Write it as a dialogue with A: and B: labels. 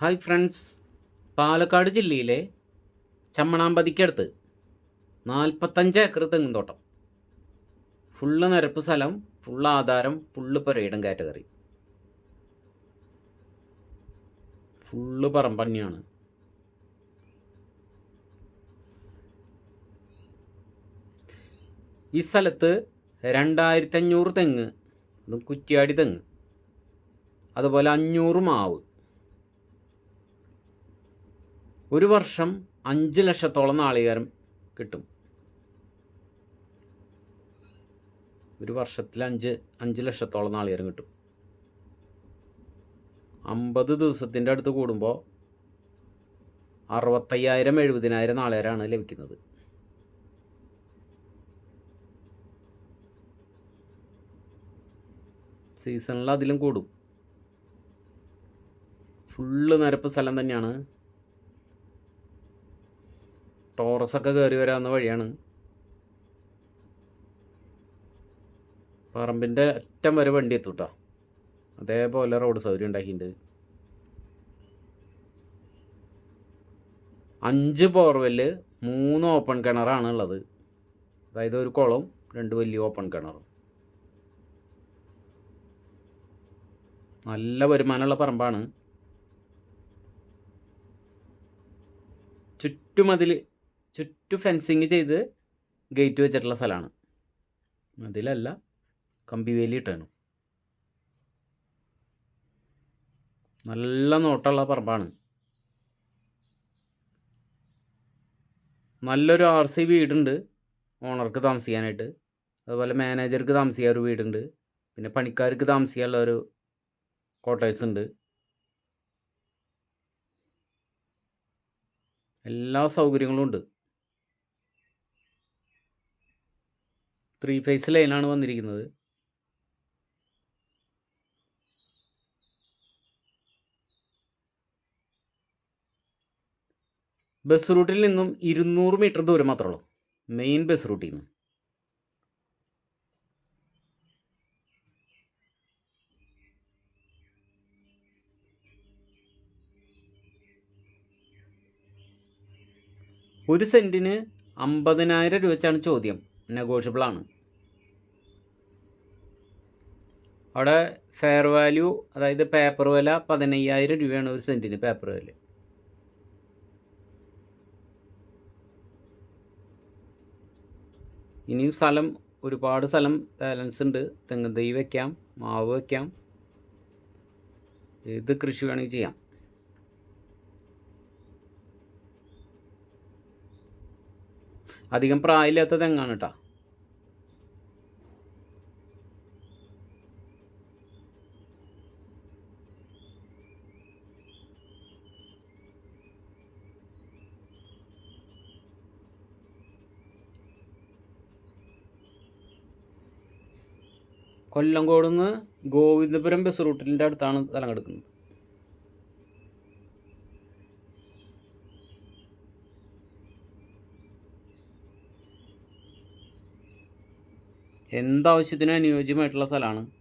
A: Hi friends. Palakkad ജില്ലയിലെ ചമ്മണാമ്പതിക്കടുത്ത് നാൽപ്പത്തഞ്ച് acre തെങ്ങും തോട്ടം ഫുള്ള് നിരപ്പ് സ്ഥലം ഫുള്ള് ആധാരം ഫുള്ള് പുരയിടം കാറ്റഗറി. ഫുള്ള് പറമ്പന്നെയാണ് ഈ സ്ഥലത്ത് രണ്ടായിരത്തി അഞ്ഞൂറ് തെങ്ങ് അതും കുറ്റിയാടി തെങ്ങ് അതുപോലെ അഞ്ഞൂറ് മാവ് ഒരു വർഷം അഞ്ച് ലക്ഷത്തോളം നാളികേരം കിട്ടും. ഒരു വർഷത്തിൽ അഞ്ച് അഞ്ച് ലക്ഷത്തോളം നാളികേരം കിട്ടും. അമ്പത് ദിവസത്തിന്റെ അടുത്ത് കൂടുമ്പോൾ അറുപത്തയ്യായിരം എഴുപതിനായിരം നാളികേരമാണ് ലഭിക്കുന്നത്. സീസണിൽ അതിലും കൂടും. ഫുള്ള് നിരപ്പ് സ്ഥലം തന്നെയാണ് ടോറസൊക്കെ കയറി വരാവുന്ന വഴിയാണ്. പറമ്പിന്റെ അറ്റം വരെ വണ്ടി എത്തൂട്ടോ. അതേപോലെ റോഡ് സൗകര്യം ഉണ്ടാക്കിയിട്ടുണ്ട്. അഞ്ച് ബോർവെൽ മൂന്ന് ഓപ്പൺ കിണറാണ് ഉള്ളത്. അതായത് ഒരു കുളം രണ്ട് വലിയ ഓപ്പൺ കിണറും നല്ല വരുമാനമുള്ള പറമ്പാണ്. ചുറ്റുമതിൽ ചുറ്റു ഫെൻസിങ് ചെയ്ത് ഗേറ്റ് വെച്ചിട്ടുള്ള സ്ഥലമാണ് അതിലല്ല കമ്പി വേലി ഇട്ടാണ് നല്ല നോട്ടമുള്ള പറമ്പാണ്. നല്ലൊരു ആർ സി വീടുണ്ട് ഓണർക്ക് താമസിക്കാനായിട്ട്. അതുപോലെ മാനേജർക്ക് താമസിക്കാൻ ഒരു വീടുണ്ട്. പിന്നെ പണിക്കാർക്ക് താമസിക്കാനുള്ള ഒരു ക്വാർട്ടേഴ്സ് ഉണ്ട്. എല്ലാ സൗകര്യങ്ങളും ഉണ്ട്. ത്രീ ഫേസ് ലൈനാണ് വന്നിരിക്കുന്നത്. ബസ് റൂട്ടിൽ നിന്നും ഇരുന്നൂറ് മീറ്റർ ദൂരം മാത്രമേ ഉള്ളൂ. മെയിൻ ബസ് റൂട്ടിൽ നിന്ന്. ഒരു സെന്റിന് അമ്പതിനായിരം രൂപ വെച്ചാണ് ചോദ്യം. നെഗോഷ്യബിൾ ആണ്. അവിടെ ഫെയർ വാല്യൂ അതായത് പേപ്പർ വില പതിനയ്യായിരം രൂപയാണ് ഒരു സെന്റിന് പേപ്പർ വില. ഇനിയും സ്ഥലം ഒരുപാട് സ്ഥലം ബാലൻസ് ഉണ്ട്. തെങ്ങ് തൈ വയ്ക്കാം മാവ് വയ്ക്കാം ഏത് കൃഷി വേണമെങ്കിൽ ചെയ്യാം. അധികം പ്രായമില്ലാത്ത തെങ്ങാണ് കേട്ടോ കൊല്ലംകോടുന്ന് ഗോവിന്ദപുരം ബസ് റൂട്ടിന്റെ അടുത്താണ് സ്ഥലം കിടക്കുന്നത്. എന്താവശ്യത്തിനും അനുയോജ്യമായിട്ടുള്ള സ്ഥലമാണ്.